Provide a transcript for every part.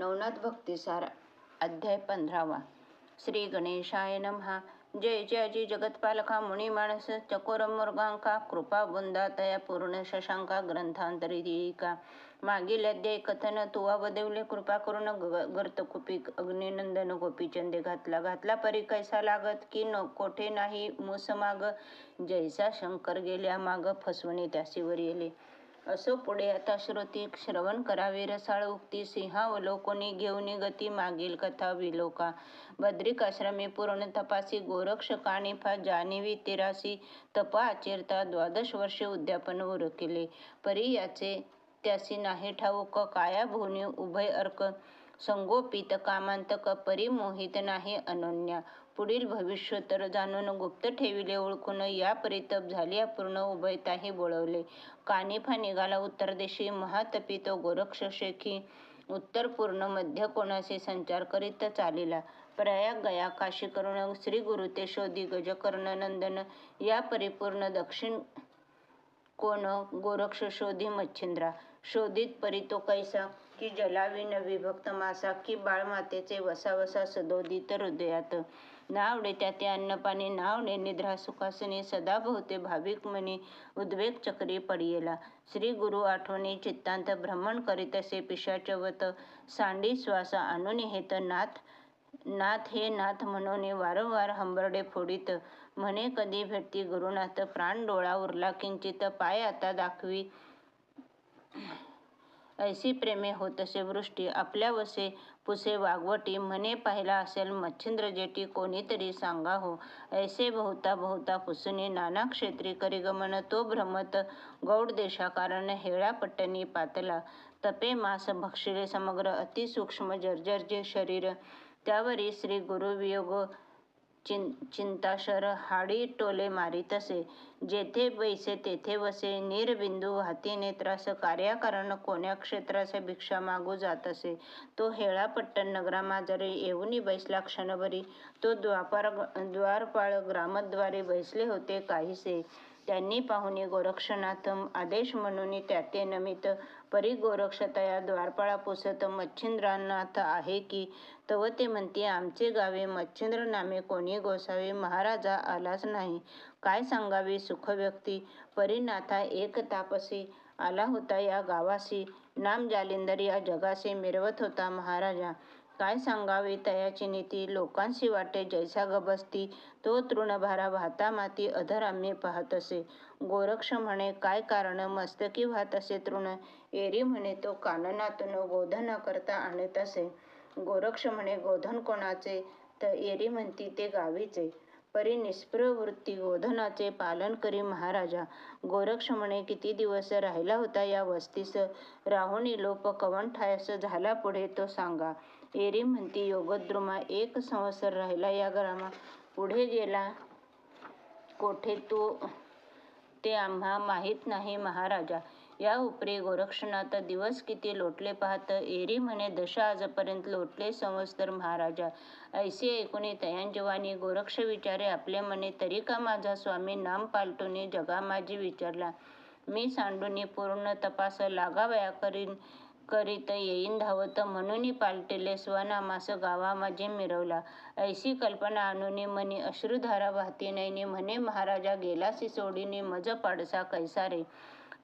नवनाथ भक्तिसार अध्याय पंधरावा. श्री गणेशाय नमहा. जय जयाजी जगत्पालका मुनी माणस चकोर मुर्गांका कृपा बुंदा तया पूर्ण शशांका ग्रंथांतरी मागील अध्याय कथन तुवा वदेवले कृपा करून ग- गर्त कुपी अग्निनंदन गोपीचंदे घातला. घातला परी कैसा लागत की न कोठे नाही मूस माग जैसा शंकर गेल्या माग फसवणे त्यासीवर येले. असो पुढे आता श्रोती श्रवण करावे रसाळ उक्ती सिंहावलोकोनी घेऊनी गती मागील कथा विलोका. बद्रिकाश्रमी पूर्ण तपासी गोरक्ष कानिफा जानिवी तिरासी तप आचिरता द्वादश वर्षे उद्यापन उरकिले. परी याचे त्यासी नाही ठाऊक काया भुवनी उभय अर्क संगोपित कामांतक परिमोहित नाही अनन्या. पुढील भविष्य तर जाणून गुप्त ठेविले ओळखून या परितप झाली अपूर्ण उभयताही बोळवले कानिफा निघाला उत्तर देशी महातपी तो गोरक्ष शेखी उत्तर पूर्ण मध्य कोणाशी संचार करीत चालिला. प्रयाग गया काशी करुण श्री गुरु ते शोधी गजकर्ण नंदन या परिपूर्ण दक्षिण कोण? गोरक्ष शोधी मच्छिंद्रा. शोधित परी तो कैसा? की जलाविन विभक्त मासा की बाळमातेचे वसा वसा सदोदित हृदयात. नावडे त्याते अन्नपाणी नावडे निद्रा सुखासने सदा बहुते भाविक मनी उद्वेग चक्री पडियेला. श्री गुरु आठवणी चित्तांत भ्रमण करीतसे पिशाचवत सांडी श्वास आणून हेत नाथ नाथ हे नाथ म्हणून वारंवार हंबरडे फोडीत म्हणे कधी भेटती गुरुनाथ प्राण डोळा उरला किंचित पाय आता दाखवी. ऐसी प्रेमे होतसे वृष्टी आपल्या वसे पुसे वागवटी म्हणे पाहिला असेल मच्छिंद्र जेटी कोणीतरी सांगा हो ऐसे बहुता बहुता पुसणे नाना क्षेत्री करिगमन तो भ्रमत गौड देशा कारण हेळा पट्टनी पातला. तपे मास भक्षिले समग्र अतिसूक्ष्म जर्जर शरीर त्यावरी श्री गुरुवियोग चिं चिंताशर हाडी टोले मारितसे जेथे बैसे तेथे वसे. निरबिंदू हाती नेत्रास कार्याकारण कोण्या क्षेत्रास भिक्षा मागू जातसे तो हेळापट्टण नगरामाजरी येऊनी बैसला क्षणभरी. तो द्वापार द्वारपाळ ग्रामद्वारे बैसले होते काहीसे. त्यांनी पाहुणे गोरक्षनाथ आदेश म्हणून त्याते नमित परी गोरक्षतया द्वारपाळा पुसत मच्छिंद्रनाथ आहे की? तव ते म्हणते आमचे गावे मच्छिंद्र नामे कोणी गोसावे महाराजा आलाच नाही. काय सांगावे सुखव्यक्ती परीनाथा एक तापसी आला होता या गावासी. नाम जालिंदर या जगाशी मिरवत होता महाराजा. काय सांगावे? तयाची नीती लोकांशी वाटे जैसा गबसती तो तृणभारा वाहता माती अधर आम्ही पाहत असे. गोरक्ष म्हणे काय कारण? मस्तकी वाहत असे तृण एरी म्हणे तो काननातून गोधन करता आणत असे गोरक्ष म्हणे गोधन कोणाचे तर एरी म्हणती ते गावीचे परी निष्प्रवृत्ती गोधनाचे पालन करी महाराजा. गोरक्ष म्हणे किती दिवस राहिला होता या वस्तीस? राहुणी लोप कवन ठायस झाला पुढे तो सांगा. एरी म्हणती योगद्रुमा एक संवत्सर राहिला या ग्रामा पुढे गेला कोठे तो ते आम्हा माहीत नाही महाराजा. या उपरी गोरक्षनाथ दिवस किती लोटले पाहत एरी म्हणे दशा आजपर्यंत लोटले संवत्सर महाराजा. ऐसे ऐकुनी तयांजवानी गोरक्ष विचारे आपले मने तरी का माझा स्वामी नाम पालटुनी जगा माझी विचारला. मी सांडूनी पूर्ण तपास लागावया करीन करीत येईन धावत. म्हणून पालटिले स्वनामास गावा माझे मिरवला. ऐसी कल्पना अनुने मनी अश्रुधारा वाहती नैनी म्हणे महाराजा गेलासी सोडीने मज पाडसा कैसा रे?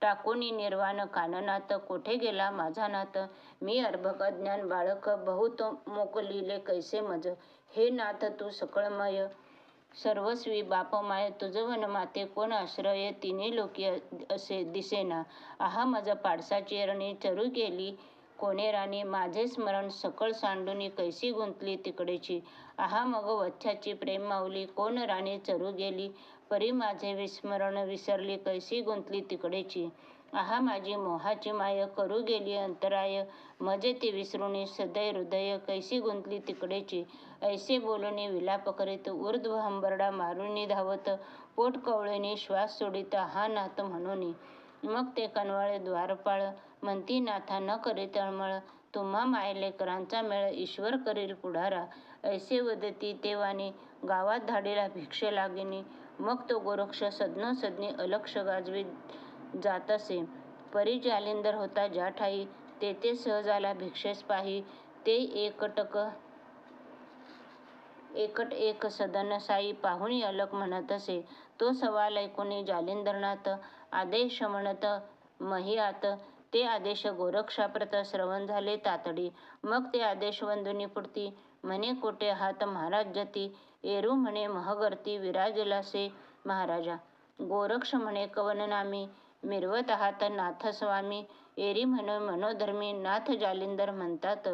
टाकूनी निर्वाण काननाथ कोठे गेला माझा नाथ मी अर्भक अज्ञान बाळक बहुत मोकलिले कैसे मज? हे नाथ तू सकळमय सर्वस्वी बाप माय तुझवन माते कोण आश्रय? तिने लोकी असे दिसेना. आहा माझा पाडसा चेरणी चरू गेली. कोणे राणी माझे स्मरण सकळ सांडूनी कैसी गुंतली तिकडेची? आहा मग वच्छाची प्रेम माऊली कोण राणी चरू गेली? परी माझे विस्मरण विसरली कैसी गुंतली तिकडेची? आहा माझी मोहाची माय करू गेली अंतराय. मजे ती विसरुणी सदै हृदय कैसी गुंतली तिकडेची. ऐसे बोलुनी विलाप करीत ऊर्ध्व हंबरडा मारुनी धावत पोट कवळेनी श्वास सोडित हा नाथ म्हणूनी. मग ते कनवाळे द्वारपाळ म्हणती नाथा न करी तळमळ तुम्हा मायलेकरांचा मेळ ईश्वर करील पुढारा. ऐसे वदती तेवानी गावात धाडीला भिक्षे लागिनी. मग तो गोरक्ष सदनो सदनी अलक्ष गाजवी जात असे. परी जालिंदर होता ज्या ठाई तेथे सहजाला भिक्षेस पाही. ते एकटक एकट एक सदन साई पाहुणी अलक म्हणत असे. तो सवाल ऐकून जालिंदरनाथ आदेश म्हणत महियात. ते आदेश गोरक्षाप्रत श्रवण झाले तातडी. मग ते आदेश वंदुनी पुढती म्हणे कोटे हात महाराज जती? एरू म्हणे महगर्ती विराजलासे महाराजा. गोरक्ष म्हणे कवननामी नामी? मिरवत आहात. नाथस्वामी एरी म्हण मनोधर्मी नाथ जालिंदर म्हणतात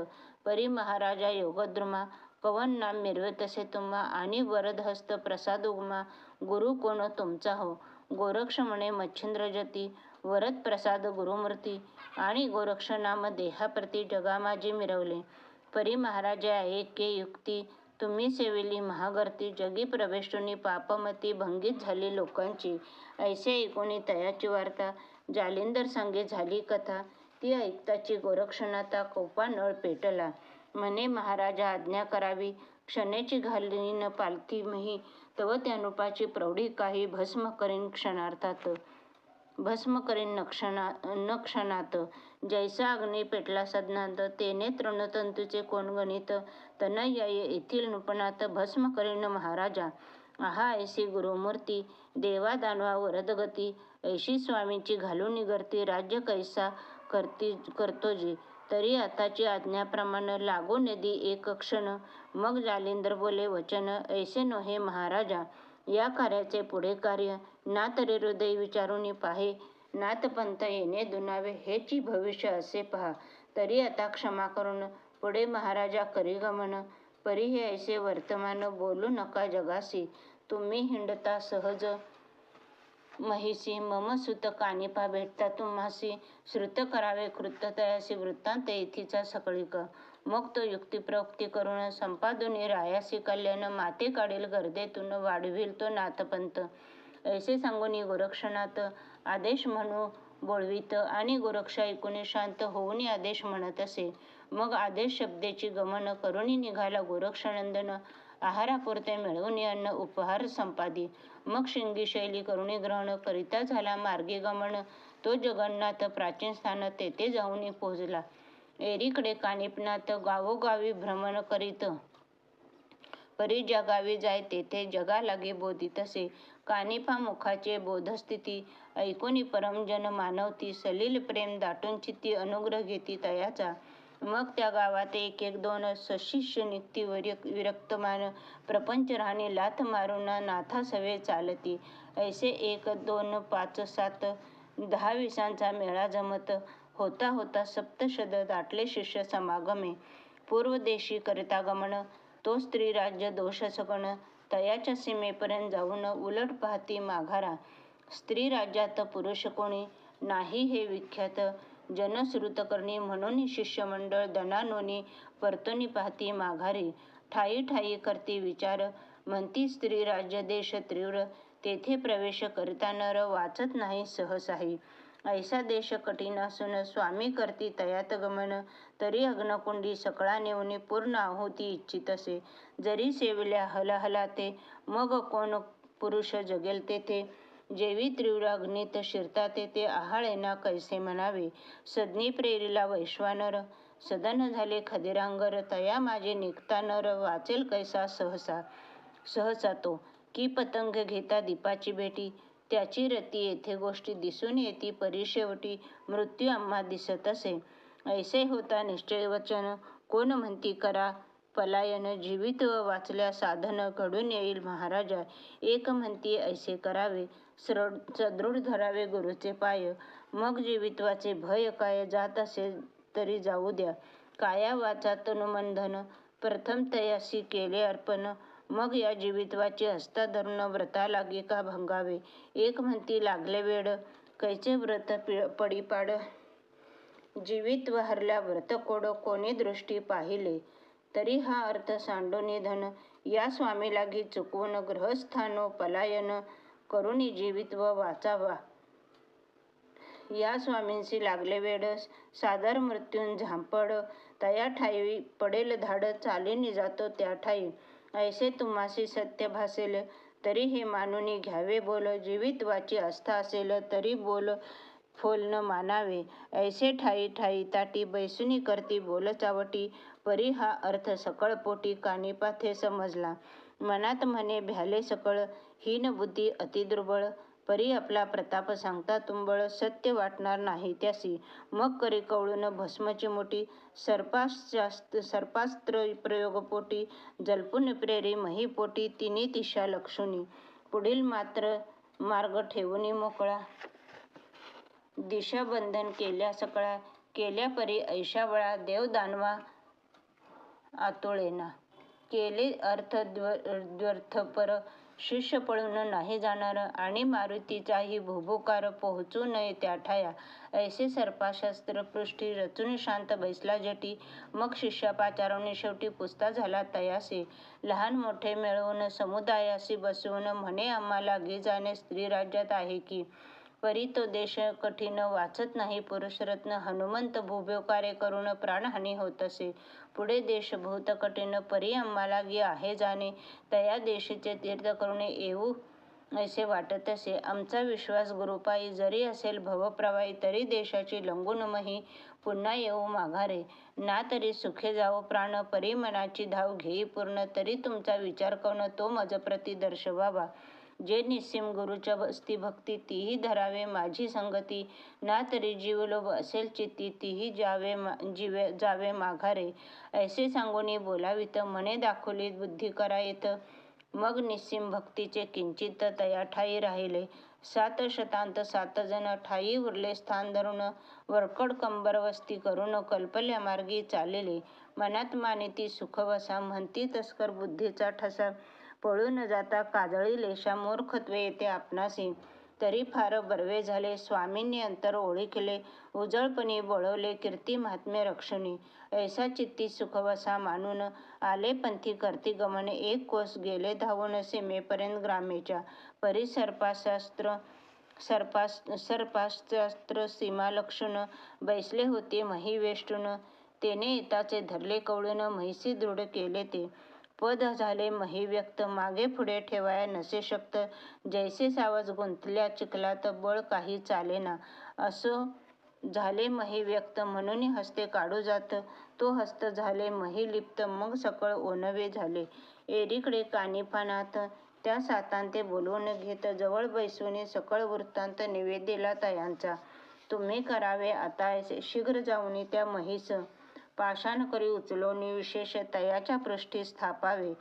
परी महाराजा योगद्रुमा कवन नाम मिरवतसे तुम्हा आणि वरदहस्त प्रसाद उगमा गुरु कोण तुमचा हो? गोरक्ष म्हणे मच्छिंद्र जती वरद प्रसाद गुरुमूर्ती आणि गोरक्ष नाम देहाप्रती जगामाजी मिरवले. परी महाराजा ऐके युक्ती तुम्ही सेविली महागर्ती जगी प्रवेशुनी पापमती भंगीत झाली लोकांची. ऐसे ऐकून तयाची वार्ता जालिंदर सांगे झाली कथा. ती ऐकताची गोरक्षनाथा कोपा नळ पेटला. मने महाराजा आज्ञा करावी. क्षणेची घालीन पालथी मही तव त्यानुपाची प्रौढी काही भस्म करीन क्षणार्थात. भस्म करीन न क्षणा न क्षणात जैसा अग्नी पेटला सदनात तेने तृणतंतूचे कोण गणित? तनय येथील नृपणात भस्म करीन महाराजा. आहा ऐसी गुरुमूर्ती देवा दानवा वरदगती ऐशी स्वामींची घालून निगरती राज्य कैसा करती करतो जी? तरी आताची आज्ञाप्रमाणे लागो नदी एक क्षण. मग जालिंदर बोले वचन ऐसे नोहे महाराजा. या कार्याचे पुढे कार्य. ना तरी हृदय विचारून पाहे. नाथपंत येणे दुनावे हेची भविष्य असे पहा. तरी आता क्षमा करून पुढे महाराजा करी गमन परी हे ऐसे वर्तमान बोलू नका जगासी तुम्ही हिंडता सहज. महिसी मम सुत कानिपा भेटता तुम्हासी श्रुत करावे कृत तयासी वृत्तांत येथीचा सकळीक. मग तो युक्तिप्रयुक्ती करून संपादुनी रायासी कल्याण माते काढील गर्देतून वाढविल तो नाथपंत ऐसे सांगून गोरक्षनाथ आदेश म्हणू बोलवीत आणि गोरक्षा ऐकून शांत होऊन आदेश म्हणत असे. मग आदेश शब्देची गमन करुणी निघाला गोरक्षनंदन. आहारापुरते मिळवून अन्न उपहार संपादी. मग शिंगी शैली करुणी ग्रहण करिता झाला. मार्गी गमन तो जगन्नाथ प्राचीन स्थान तेथे जाऊन पोहोचला. एरीकडे कानिपनाथ गावोगावी भ्रमण करीत परी ज्या गावी जाय तेथे जगा बोधी तसे. कानिफा मुखाचे बोधस्थिती ऐकोनी परमजन मानवती सलील प्रेम दाटून चित्ती अनुग्रह घेती तयाचा मग त्या गावात एक एक दोन सशिष्य निघती विरक्तमान प्रपंच राहणी लाथ मारून नाथा सवे चालती. ऐसे एक दोन पाच सात दहा विसांचा मेळा जमत. होता होता सप्तशद दाटले शिष्य समागमे. पूर्वदेशी करिता गमन तो स्त्री राज्य तयाच्या सीमेपर्यंत जाऊन उलट पाहती माघारा. स्त्री राज्यात पुरुष कोणी नाही हे विख्यात जनश्रुतकर्णी म्हणून शिष्यमंडळ दणानोनी परतोनी पाहती माघारी. ठाई ठाई करती विचार म्हणती स्त्री राज्य देश तीव्र तेथे प्रवेश करताना नर वाचत नाही सहसाही. ऐसा देश कठीण असून स्वामी करती तयात गमन तरी अग्नकुंडी सकळा नेऊन पूर्ण आहुती इच्छितसे जरी सेविल्या हलाहला ते मग कोण पुरुष जगेल तेथे? जेवी तीव्र अग्नीत शिरता तेथे आहाळेना कैसे म्हणावे? सदनी प्रेरीला वैश्वानर सदन झाले खदिरांगर तया माझे निघता नर वाचेल कैसा सहसा? सहसा तो की पतंग घेता दीपाची भेटी? त्याची रती येथे गोष्टी दिसून येती. परी शेवटी मृत्यू आम्हा दिसत असे. ऐसे होता निश्चय वचन. कोण म्हणती करा. पलायन जीवित व वाचल्या साधन घडून येईल महाराजा. एक म्हणती ऐसे करावे. सदृढ धरावे गुरुचे पाय. मग जीवित्वाचे भय काय जात असेल तरी जाऊ द्या. काया वाचा तनुमन प्रथम तयासी केले अर्पण. मग या जीवित्वाची हस्ता धरून व्रता लागे का भंगावे? एक म्हणती लागले वेड. कैचे व्रत पडी पाड जीवित्व हरल्या व्रत कोड कोणी दृष्टी पाहिले? तरी हा अर्थ सांडोनी धन या स्वामी लागी चुकवून ग्रहस्थानो पलायन करुणी जीवित्व वाचावा. या स्वामींशी लागले वेड. सादर मृत्यून झांपड. तया ठाई पडेल धाड. चालीनी जातो त्या ठाई. ऐसे तुम्हाशी सत्य भासेल तरी हे मानुनी घ्यावे बोल जीवित्वाची आस्था असेल तरी बोल फोल मानावे. ऐसे ठायी ठायी ताटी बैसुनी करती बोल चावटी परी हा अर्थ सकळ पोटी कानी पाथे समजला. मनात म्हणे भ्याले सकळ हीन बुद्धी अतिदुर्बळ परी आपला प्रताप सांगता तुंबळ सत्य वाटणार नाही त्यासी. मग करी कवळून मोठी चिमुटी सर्पास्त्र प्रयोगपोटी पोटी प्रेरी महीपोटी तिन्ही दिशा लक्षुनी. पुढील मात्र मार्ग ठेवूनी मोकळा. दिशाबंधन केल्या सकळा केल्या परी ऐशा बळा देव दानवा आतुळेना. केले अर्थ द्व्यर्थपर शिष्य पळून नाही जाणार आणि मारुतीचाही भुभुकार पोहोचू नये त्या ठाया. ऐसे सर्पाशास्त्र पृष्ठी रचून शांत बैसला जटी. मग शिष्यापाचारून शेवटी पुस्ता झाला तयासे. लहान मोठे मिळवून समुदायाशी बसवून म्हणे आम्हाला लागी जाणे स्त्री राज्यात आहे की परी तो देश कठीण वाचत नाही. पुरुषरत्न हनुमंत भुभुकारे करून प्राणहानी होत असे. पुढे देश कठीण परी आम्हाला लागी आहे जाणे. तया देशीचे तीर्थ करून येऊ ऐसे वाटतसे आमचा विश्वास गुरुपायी जरी असेल भवप्रवाही तरी देशाची लंगूनमही पुन्हा येऊ माघारे. ना तरी सुखे जावो प्राण परी मनाची धाव घेई पूर्ण. तरी तुमचा विचार करून तो मजप्रती दर्शवावा. जे निस्सिम गुरुच्या बसती भक्ती तीही धरावे माझी संगती. ना तरी जीवलोभ असेल चित्ती तीही जावे मा जीवे जावे माघारे. ऐसे सांगूनी बोलावित म्हणे दाखवली बुद्धी करा येत मग निस्सिम भक्तीचे किंचित तया ठाई राहिले. सात शतांत सात जण ठाई उरले स्थान धरून वरकड कंबर वस्ती करून कल्पल्या मार्गी चालले. मनात मानिती सुख वसा म्हणती तस्कर बुद्धीचा ठसा. पळून न जाता काजळी लेशा मूर्खत्वे येते आपणासी. तरी फार बर्वे झाले स्वामींनी अंतर ओळखले उजळपणी बोळवले कीर्ती महात्म्य रक्षणी. ऐसा चित्ती सुखवसा मानून आले पंथी करती गमन एक कोस गेले धावून सीमेपर्यंत ग्रामेच्या. परिसर्पाशास्त्र सर्पास सर्पास्त्र सीमा लक्षण बैसले होते मही वेष्टून. तेने येताचे धरले कवळून म्हैसी दृढ केले ते. पद झाले मही व्यक्त मागे पुढे ठेवाया नसे शक्त. जैसे सावज गुंतल्या चिखलात बळ काही चालेना. असो झाले मही व्यक्त म्हणून हस्ते काढू जात. तो हस्त झाले मही लिप्त मग सकळ ओनवे झाले. एरीकडे कानिफानात त्या सातांते बोलवून घेत जवळ बैसून सकळ वृत्तांत निवेदिला तयांचा. तुम्ही करावे आता शीघ्र जाऊन त्या महीस पाषाण करी उचलोनी विशेष तयाच्या पृष्ठी स्थापावे.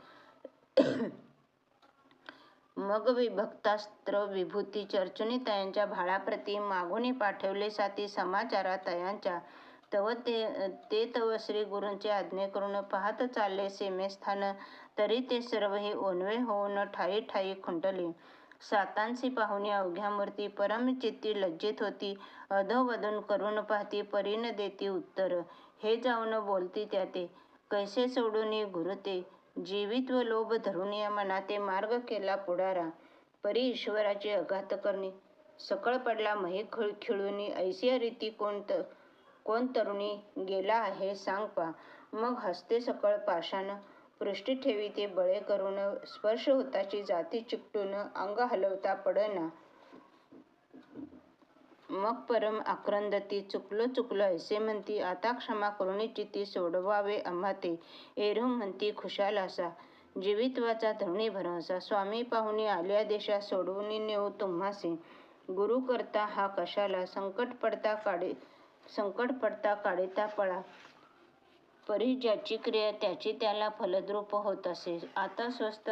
मग विभक्तास्त्र विभूती चर्चुनी तयांच्या भाळाप्रती मागुनी पाठवले साती समाचारा तयांच्या. तव ते ते तव श्री गुरूंचे आज्ञे करून पाहत चालले सीमेस्थान. तरी ते सर्व हे ओनवे होऊन ठाई ठाई खुंटले. सातांसी पाहुनी अवघ्या मूर्ती परमचित्ती लज्जित होती. अधोवधून करून पाहती परीन देती उत्तर. हे जाऊन बोलती त्या ते. कैसे सोडूनी गुरुते व लोभ धरून या मनाते मार्ग केला पुढारा. परी ईश्वराचे अघात करणे. सकळ पडला मही खिळूनी. ऐसी रीती कोण तरुणी गेला आहे सांग पा. मग हसते सकळ पाषाण. पृष्ठी ठेविते बळे करून. स्पर्श होताची जाती चिकटून. अंग हलवता पडना. मग परम आक्रंदती चुकलो चुकलो ऐसे म्हणती आता क्षमा करुणीची ती सोडवावे आम्हा एरू म्हणती खुशाल असा. जीवित्वाचा धरणी भरवसा. स्वामी पाहुणी आल्या देशा सोडवून नेऊ तुम्हासी. गुरु करता हा कशाला? संकट पडता काढे संकट पडता काढिता पळा. परी ज्याची क्रिया त्याची त्याला फलद्रूप होत असे. आता स्वस्त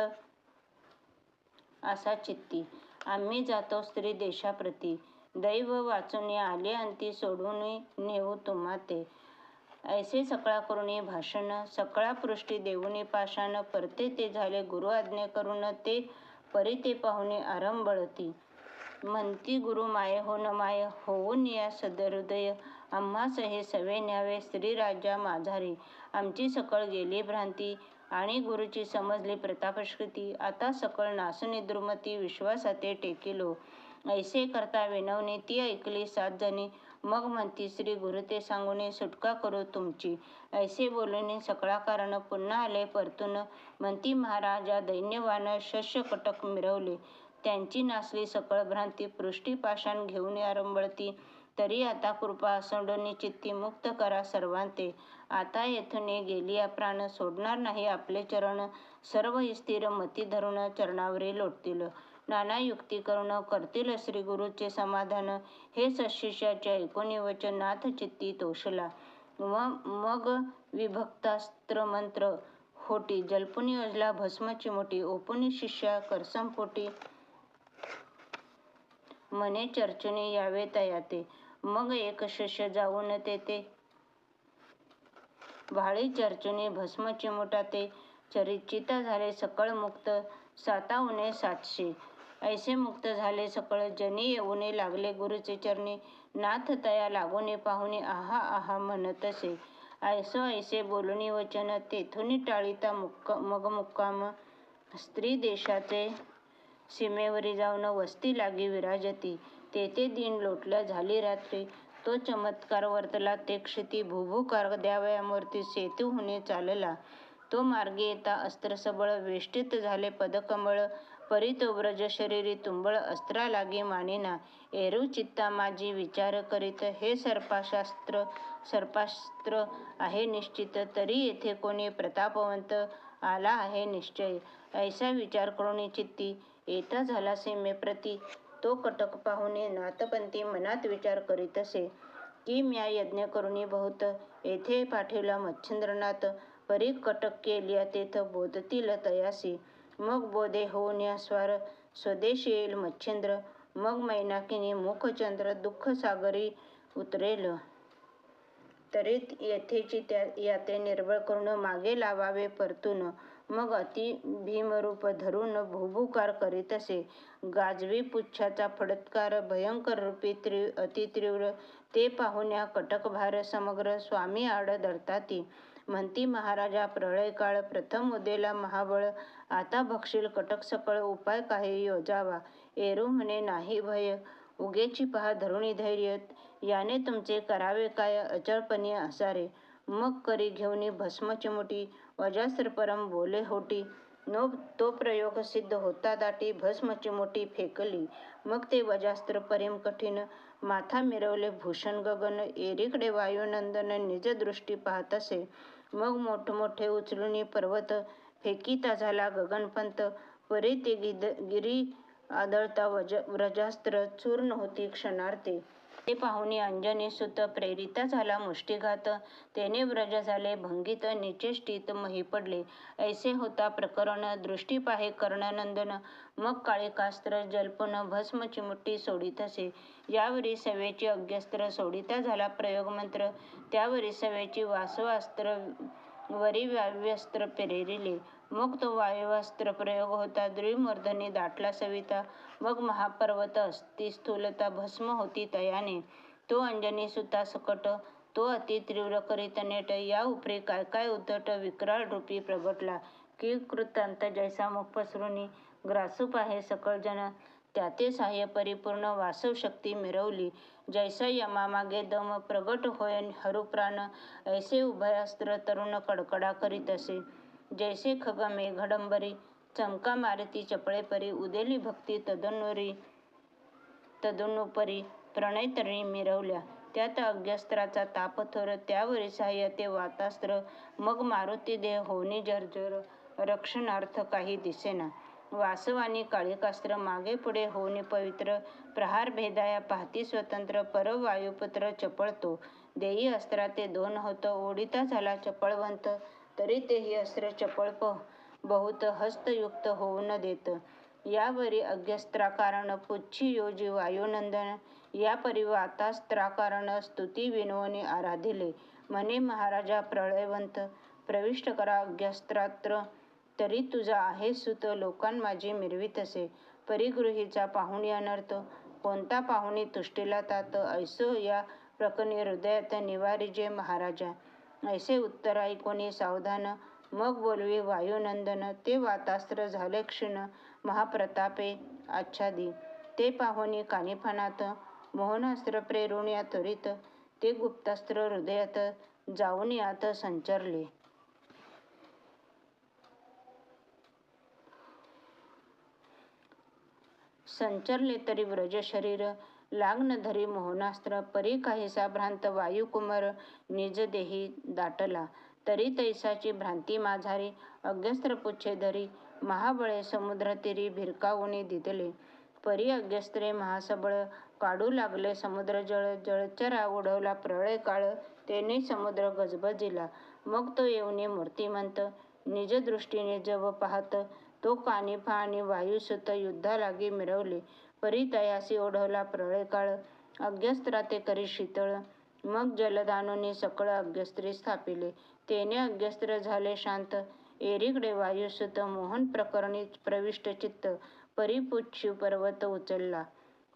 असा चित्ती. आम्ही जातो स्त्री देशाप्रती. दैव वाचून आले अंती सोडून नेऊ तुम्हा ते ऐसे सकळा करून भाषण सकळा पृष्ठी देऊनी पाषाण परते ते झाले गुरु आज्ञे करून ते परी ते पाहुणे आरंभळती म्हणती गुरु माय हो न माय होऊन या सदहृदय. आम्हास हे सवे न्यावे स्त्रीराज्या माझारी. आमची सकळ गेली भ्रांती आणि गुरुची समजली प्रतापशक्ती. आता सकळ नासूनी द्रुमती विश्वासाते टेकिलो. ऐसे करता विनवणी ती ऐकली सात जणी. मग म्हणती श्री गुरु ते सांगून सुटका करू तुमची. ऐसे बोलून सकळा कारण पुन्हा आले परतून म्हणती महाराजा दैन्यवान शस्यकटक मिरवले. त्यांची नासली सकळ भ्रांती पृष्टीपाषाण घेऊन आरंभळती. तरी आता कृपा सोडून चित्ती मुक्त करा सर्वांते. आता येथून गेली प्राण सोडणार नाही आपले चरण. सर्व स्थिर मती धरून चरणावरी लोटतील. नाना युक्ती करून करतील श्री गुरुचे समाधान. हे सशिष्याच्या ऐकून वचन चित्ती तोषला. व मग विभक्तास्त्र मंत्र होटी. जल्पून योजला भस्म मोठी. ओपुनी शिष्या करसंपोटी. मने चर्चने यावे तयाते. मग एक शिष्य जाऊन तेथे. भाळी चर्चने भस्म चिमुटाते चरिचिता झाले सकळ मुक्त. सातावणे सातशे. ऐसे मुक्त झाले सकळ जनी येऊने लागले गुरुचे चरणी. नाथ तया लागूने पाहुणे आहा आहा म्हणतसे. ऐसो ऐसे बोलणी वचन तेथुनी टाळीता मुक्क मग मुक्काम. स्त्री देशाचे सीमेवरी जाऊन वस्ती लागी विराजती. तेथे दिन लोटल्या झाली रात्री. तो चमत्कार वर्तला ते क्षिती भूभूकार द्यावया मूर्ती सेतू होणे चालला. तो मार्गी येता अस्त्र सबळ वेष्टित झाले पदकमळ. परी तो व्रज शरीरी तुंबळ अस्त्रा लागी मानिना. एरू चित्ता माझी विचार करीत हे सर्पाशास्त्र सर्पास्त्र आहे निश्चित तरी येथे कोणी प्रतापवंत आला आहे निश्चय. ऐसा विचार करून चित्ती येता झाला सीमेप्रती तो कटक पाहुणे नाथपंथी मनात विचार करीत असे की म्या यज्ञ करुणी बहुत येथे पाठविला मच्छिंद्रनाथ परी कटक केली तेथ बोधतील तयासी मग बोधे होऊन या स्वार स्वदेश येईल मच्छिंद्र. मग मैनाकिनी मुखचंद्र दुःख सागरी उतरेल. तरीत येथेची त्या याते निर्बळ करून मागे लावावे परतून. मग अति भीमरूप धरून भूभुकार करीत असे. गाजवी पुच्छाचा फडत्कार भयंकर रूपी त्रि अतितीव्र ते पाहुण्या कटकभार समग्र स्वामी आड धरताती. म्हणती महाराजा प्रळय काळ प्रथम उदेला महाबळ आता बघशील कटक सकळ उपाय काही योजावा. एरू म्हणे नाही भय. उगेची पहा धरुणी धैर्य. याने तुमचे करावे काय अचळपणे असारे मग करी घेऊनी भस्म चिमुटी वजास्त्र परम बोले होटी. नो तो प्रयोग सिद्ध होता दाटी भस्म चिमुटी फेकली. मग ते वजास्त्र परेम कठीण. माथा मिरवले भूषण गगन. एरीकडे वायुनंदन निज दृष्टी पाहतसे मग मोठमोठे उचलुनी पर्वत फेकिता झाला गगनपंत परे ते गिरी आदळता वज व्रजास्त्र चूर्ण होती क्षणार्थे ते पाहुणे अंजनी सुत प्रेरिता झाला मुष्टिघात. तेने व्रज झाले भंगीत निचेष्टित मही पडले. ऐसे होता प्रकरण दृष्टी पाहे कर्णनंदन. मग काळिकास्त्र जल्पन भस्म चिमुटी सोडितसे यावरी सवेची अग्यस्त्र सोडिता झाला प्रयोग मंत्र त्यावरी सवेची वासवास्त्र वरी वायुस्त्र पेरिले मग तो वायुवास्त्र प्रयोग होता. द्विमूर्धनी दाटला सविता. मग महापर्वत अस्ति स्थूलता भस्म होती तयाने. तो अंजनी सुता सकट तो अति तीव्र करीत नेट. या उपरी काय काय उद्धट विक्राळ रूपी प्रगटला. की कृतांत जैसा मुख पसरुनी. ग्रासूप आहे सकळ जन. त्याते साह्य परिपूर्ण वासव शक्ती मिरवली जैसा यमामागे दम प्रगट होय हरुप्राण ऐसे उभयास्त्र तरुण कडकडा करीतसे जैसे खग मेघडंबरी चमका मारती चपळे परी उदेली भक्ती तदनुरी तदनुपरी प्रणयतरणी मिरवल्या. त्यात अग्न्यस्त्राचा तापथोर, त्यावरी साह्य ते वातास्त्र मग मारुती देह होनी जर्जर रक्षणार्थ काही दिसेना. वासवानी काळिकास्त्र मागे पुढे होऊन पवित्र प्रहार भेदाया पाहती स्वतंत्र परव वायुपुत्र देही देई अस्त्रा ते दोन होत ओढिता झाला चपळवंत तरी तेही अस्त्र चपळ बहुत हस्तयुक्त होऊ न देत. यावरी अग्न्यस्त्राकारण पुच्छी योजी वायुनंदन या परिवातास्त्राकारण स्तुती विनवणी आराधिले. म्हणे महाराजा प्रळयवंत प्रविष्ट करा अग्न्यस्त्रास्त्र तरी तुझा आहे सुत लोकांमाझी असे. परिगृहीचा पाहुणी अनर्थ कोणता पाहुणी तुष्टीला तात? ऐसो या प्रकरणी हृदयात निवारिजे महाराजा. ऐसे उत्तर ऐकोनी सावधान मग बोलवी वायुनंदन. ते वातास्त्र झाले क्षीण महाप्रतापे आच्छादी. ते पाहुणी कानिफनात मोहनास्त्र प्रेरुण्या त्वरित. ते गुप्तास्त्र हृदयात जाऊन यात संचरले. संचरले तरी व्रज शरीर लाग्न धरी मोहनास्त्र परी काहीसा भ्रांत वायुकुमर निज देही दाटला. तरी तैसाची भ्रांती माझारी अग्यस्त्र पुच्छे धरी महाबळे समुद्रतीरी भिरकावूनी दिदले परी अग्यस्त्रे महासबळ काढू लागले समुद्रजळ जळचरा उडवला प्रळय काळ तेने समुद्र गजबजिला. मग तो येऊने मूर्तिमंत निजदृष्टीने जव पाहत तो कानिफा आणि वायुसुत युद्धालागी मिरवले. परितयासी ओढवला प्रळयकाळ अग्यस्त्राते करी शीतळ. मग जलदानूंनी सकळ अग्यस्त्री स्थापिले. तेने अग्यस्त्र झाले शांत. एरीकडे वायुसुत मोहन प्रकरणी प्रविष्ट चित्त. परी पर्वत उचलला.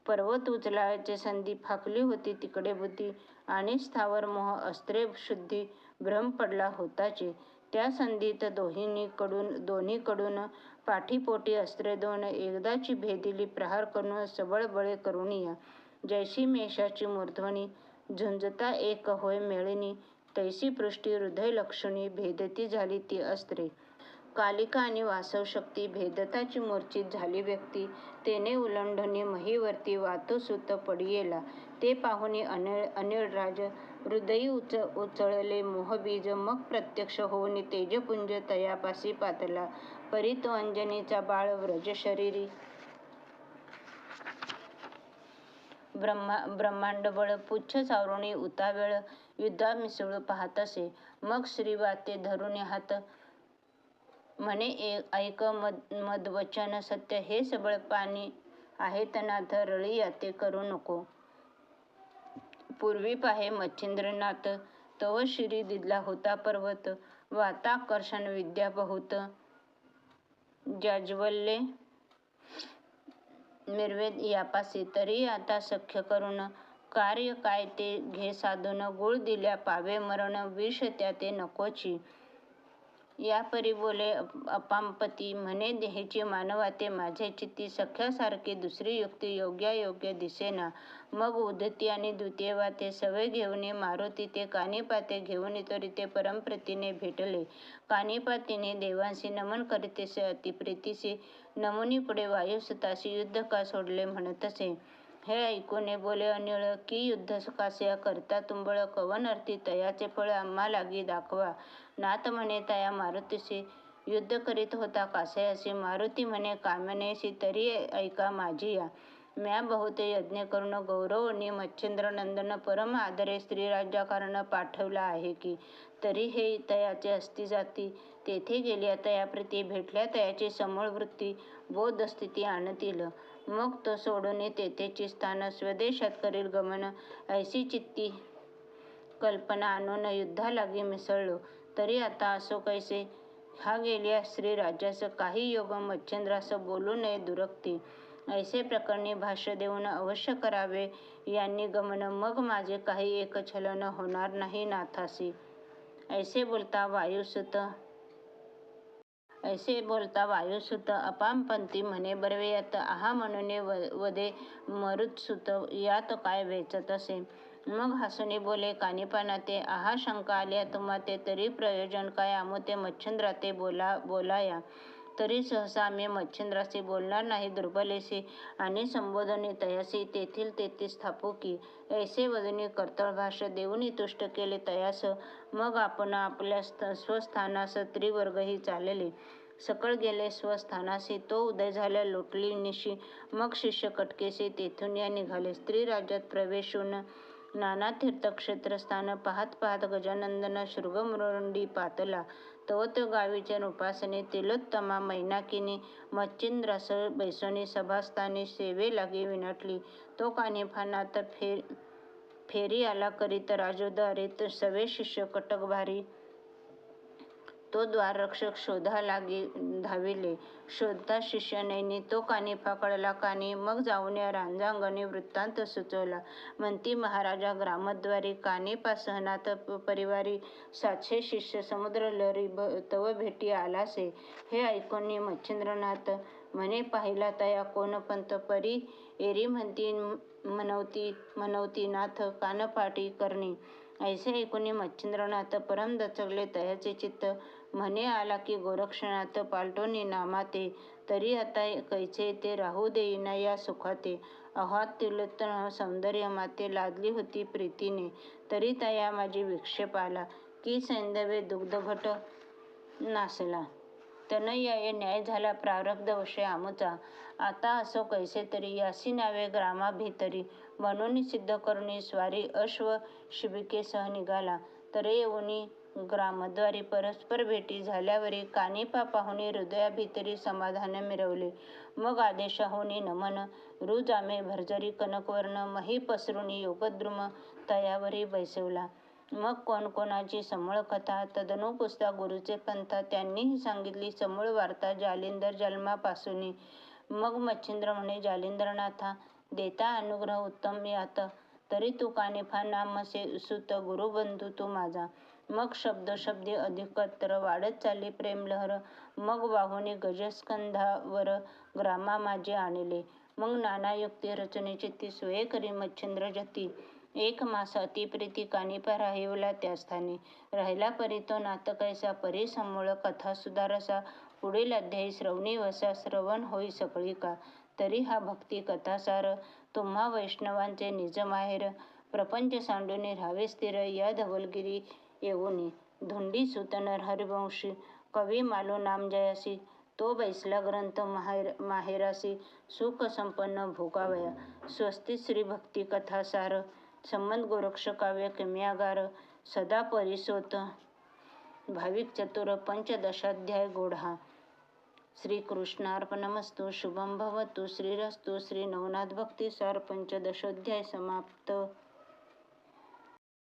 पर्वत उचलायचे संधी फाकली होती तिकडे बुद्धी. आणि स्थावर मोह अस्त्रे शुद्धी भ्रम पडला होताचे. त्या संधीत दोन्हीकडून दोन्हीकडून पाठीपोटी अस्त्रे दोन एकदाची भेदिली प्रहार करून सबळ बळे करुणिया जैसी मेषाची मूर्ध्वनी झुंजता एक होय मेळिनी तैसी पृष्टी हृदय लक्षणी भेदती झाली ती अस्त्रे. कालिका आणि वासवशक्ती भेदताची मूर्छित झाली व्यक्ती तेने उल्लंघनी महीवरती वातोसुत पडियेला. ते पाहुनी अनिळ अनिळराज हृदयी उच उचळले मोहबीज मग प्रत्यक्ष होऊनी तेजपुंज तयापासी पातला. परी तो अंजनीचा बाळ व्रजशरीरी ब्रह्मा ब्रह्मांडबळ पुच्छ सावरुणी उतावेळ युद्धा मिसळू पाहतसे मग श्रीवाते धरून हात म्हणे ऐक मद मदवचन सत्य हे सबळ पाणी आहेत नाथ रळियाते करू नको. पूर्वी पाहे मच्छिंद्रनाथ तव शिरी दिदला होता पर्वत वाताकर्षण विद्या बहुत जाज्वल्ये निर्वेद यापासी तरी आता सख्य करून कार्य काय ते? घे साधून गुळ दिल्या पावे मरण विष त्या ते नकोची. या परी बोले अपामपती म्हणे देहीची मानवाते माझे चित्ती सख्यासारखी दुसरी युक्ती योग्यायोग्य दिसेना. मग उदती आणि द्वितीय ते सवय घेऊन मारुती ते कानिपाते घेऊन तरी ते परमप्रतीने भेटले. कानिपातीने देवांशी नमन करीतेसे अतिप्रीतीसी नमुनी पुढे वायुसताशी युद्ध का सोडले म्हणतसे. हे ऐकूने बोले अनिळ की युद्ध कासे करता तुंबळ कवन अर्थी तयाचे फळ आम्हा लागी दाखवा. नाथ म्हणे तया मारुतीशी युद्ध करीत होता कासयाशी मारुती म्हणे कामनेशी तरी ऐका माझी या. म्या बहुत यज्ञ करून गौरवनी मच्छिंद्रनंदन परम आदरे स्त्रीराज्याकारण पाठवला आहे की तरी हे तयाचे असती जाती. तेथे गेल्या तयाप्रती भेटल्या तयाची समूळ वृत्ती बोधस्थिती आणतील. मग तो सोडून तेथेची स्थान स्वदेशात करील गमन. ऐसी चित्ती कल्पना आणून युद्धालागी मिसळलो. तरी आता असो कैसे हा गेल्या श्रीराज्यास काही योग मच्छिंद्रास बोलू नये दुरक्ती ऐसे प्रकरणी भाष्य देऊन अवश्य करावे. यांनी गमन. मग माझे काही एक छलन होणार नाही नाथासी. ऐसे बोलता वायुसुत ऐसे बोलता वायुसुत अपामपंथी म्हणे बर्वेयात आहा म्हणून वदे मरुतसुत यात काय वेचत असे? मग हसुनी बोले कानिपाना ते आहा शंका आल्या तुम्हा ते तरी प्रयोजन काय? आमुते मच्छिंद्राते बोला बोलाया. तरी सहसा आम्ही मच्छिंद्राशी बोलणार नाही. दुर्बलेशी आणि संबोधने तयासी तेथील तेथे स्थापू की ऐसे वदनी कर्तळभाष्य देऊनी तुष्ट केले तयास. मग आपण आपल्या स्वस्थानास त्रिवर्गही चालले. सकळ गेले स्वस्थानाशी तो उदय झाल्या लोटली निशी मग शिष्य कटकेसी तेथून या निघाले. स्त्री राज्यात प्रवेशून नाना तीर्थक्षेत्रस्थान पाहत पाहत गजानंदन शृंगमृंडी पातला. तवत तो उपासने तिलोत्तमा मैनाकिनी मच्छिंद्रास बैसोनी सभास्थानी सेवे लागी विनटली. तो कानिफानाथ फेर फेरी आला करीत राजोदारीत सवे शिष्य कटक भारी तो द्वाररक्षक शोधा लागी धाविले. शोधता शिष्यनयनी तो कानी पकडला कानी मग जाऊन या रांजांगणी वृत्तांत सुचवला. म्हणती महाराजा ग्रामद्वारी कानी पासहनात परिवारी सातशे शिष्य समुद्र ब तव भेटी आलासे. हे ऐकून मच्छिंद्रनाथ म्हणे पाहिला तया कोण पंत परी? एरी म्हणती म्हणवती म्हणवती नाथ कानपाटी करणी. ऐसे ऐकून मच्छिंद्रनाथ परम दचकले तयाचे चित्त म्हणे आला की गोरक्षनाथ पालटोनी नामाते. तरी आता कैचे ते राहू देईना या सुखाते. अहात्युलत सौंदर्य माते लादली होती प्रीतीने. तरी तया माझी विक्षेप आला. की सैंदवे दुग्धघट नासला. तनयाये न्याय झाला प्रारब्ध वशे आमचा. आता असो कैसे तरी यासी नावे ग्रामाभितरी. म्हणून सिद्ध करुणी स्वारी अश्व शिबिकेसह निघाला. तरे येऊनी ग्रामद्वारे परस्पर भेटी झाल्यावरी कानिपा पाहुणी हृदयाभितरी समाधान मिरवले. मग आदेशाहुनी नमन रुजामे भर्जरी कनकवर्ण मही पसरुनी योगद्रुम तयावरी बैसवला. मग कोणकोणाची समूळ कथा तदनु पुसता गुरुचे पंथा त्यांनीही सांगितली. समूळ वार्ता जालिंदर जन्मापासूनी मग मच्छिंद्र म्हणे जालिंदरनाथा देता अनुग्रह उत्तम यात. तरी तू कानिफा नामसे सुत गुरुबंधू तू माझा. मग शब्दोशब्दी अधिकतर वाढत चालली प्रेमलहर मग वाहुनी गजस्कंधावर ग्रामा माझे आणले. मग नाना युक्ती रचनेचे ती सोये करी मच्छिंद्र जती. एक मास अतिप्रीती कानिपा राहिवला त्या स्थानी. राहिला परी तो नाथ कैसा परी समूळ कथा सुधारसा पुढील अध्यायी श्रवणी वसा श्रवण होई सकळी का? तरी हा भक्ती कथासार तुम्हा वैष्णवांचे निज माहेर. प्रपंच सांडूनी राहावे स्थिर. या धवलगिरी येऊनी धुंडी सुतनर हरिवंशी कवी मालो नाम जयासी तो बैसला ग्रंथ माहेर माहेरासी सुख संपन्न भोगावया. स्वस्ती श्री भक्ती कथासार संबंध गोरक्ष काव्य किम्यागार सदा परिसोत भाविक चतुर पंचदशाध्याय गोढा श्रीकृष्णार्पणमस्तु शुभं भवतु श्रीरस्तु श्री भक्तिसार पंचदशोध्याय समाप्त.